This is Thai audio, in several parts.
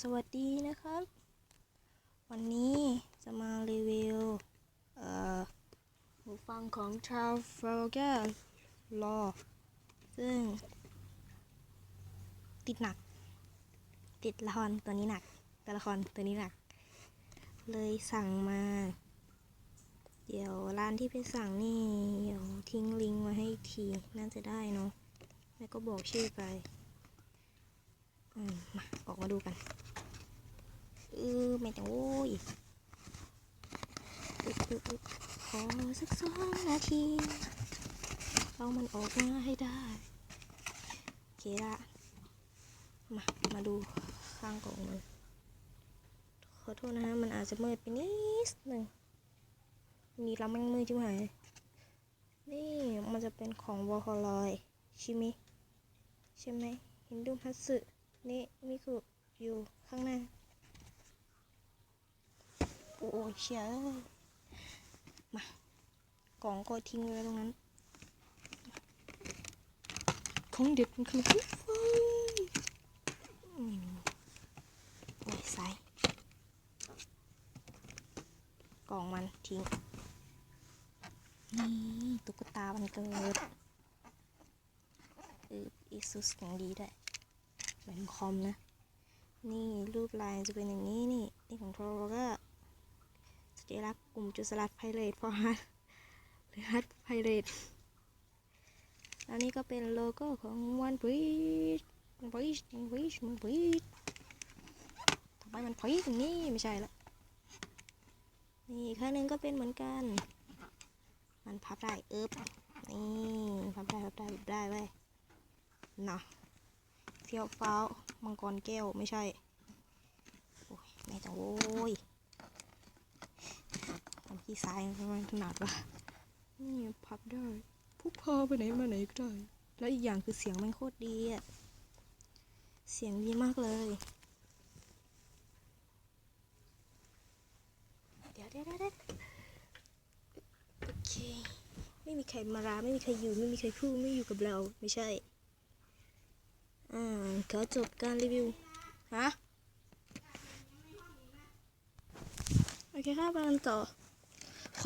สวัสดีนะครับ วันนี้จะมารีวิวเอ่อหูฟังของ t r a f a l g a r Law ซึ่ง ติดหนัก ติดละครตัวนี้หนักตัวละครตัวนี้หนัก เลยสั่งมา เดี๋ยวร้านที่ไปสั่งนี่ เดี๋ยวทิ้งลิงก์มาให้อีกที น่าจะได้เนาะแล้วก็บอกชื่อไปอืมมาออกมาดูกัน ออไม่แต้องโอ้ยขอสักสองนาทีเอามันออกมาให้ได้โอเคละมา มาดูข้างกล่องมัน ขอโทษนะฮะ มันอาจจะมืดไปนิดหนึ่งนี่เราแม่งมืดจิ๋วหาย นี่มันจะเป็นของวอลลอยใช่ไหมใช่ไหมเห็นดูพัสสึนี่มิคุอยู่ข้างหน้า โอ้เชียเอ้ยมากล่องก็ทิ้งไว้ตรงนั้น ของเด็ดมันคือหูฟังอืมโอ้ยใส่กล่องมันทิ้ง นี่ตุ๊กตาวันเกิดเอออีซุสอย่างดีด้วยเป็นคอมนะ นี่รูปลายจะเป็นอย่างนี้นี่ นี่ของโทรก็ สัญลักษ์กลุ่มจุสลัดไพเรตฟอร์ฮัทหรือฮัทไพเรตแล้วนี่ก็เป็นโลโก้ของวันพีชมันพีชมันพีชมันพีชทำไมมันพีชอย่างนี้ไม่ใช่ละนี่ข้างหนึ่งก็เป็นเหมือนกัน มันพับได้เอิบนี่พับได้พับได้พับได้เว้ยนาะเฟี้ยวฟ้าวมังกรแก้วไม่ใช่โอ้ยแม่จังโว้ย ทำขี้ซ้ายมันถนัดวะนี่พับได้พกพาไปไหนมาไหนก็ได้ แล้วอีกอย่างคือเสียงมันโคตรดีอะเสียงดีมากเลย เดี๋ยวเดี๋ยวเดี๋ยวโอเค ไม่มีใครมาราไม่มีใครอยู่ ไม่มีใครพูดไม่อยู่กับเรา ไม่ใช่ อ่าขอจบการรีวิว ฮะ โอเคครับไปกันต่อ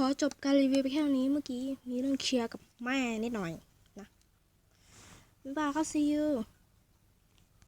ขอจบการรีวิวไปแค่นี้เมื่อกี้ มีเรื่องเคลียร์กับแม่นิดหน่อยนะบ๊ายบายครับ see you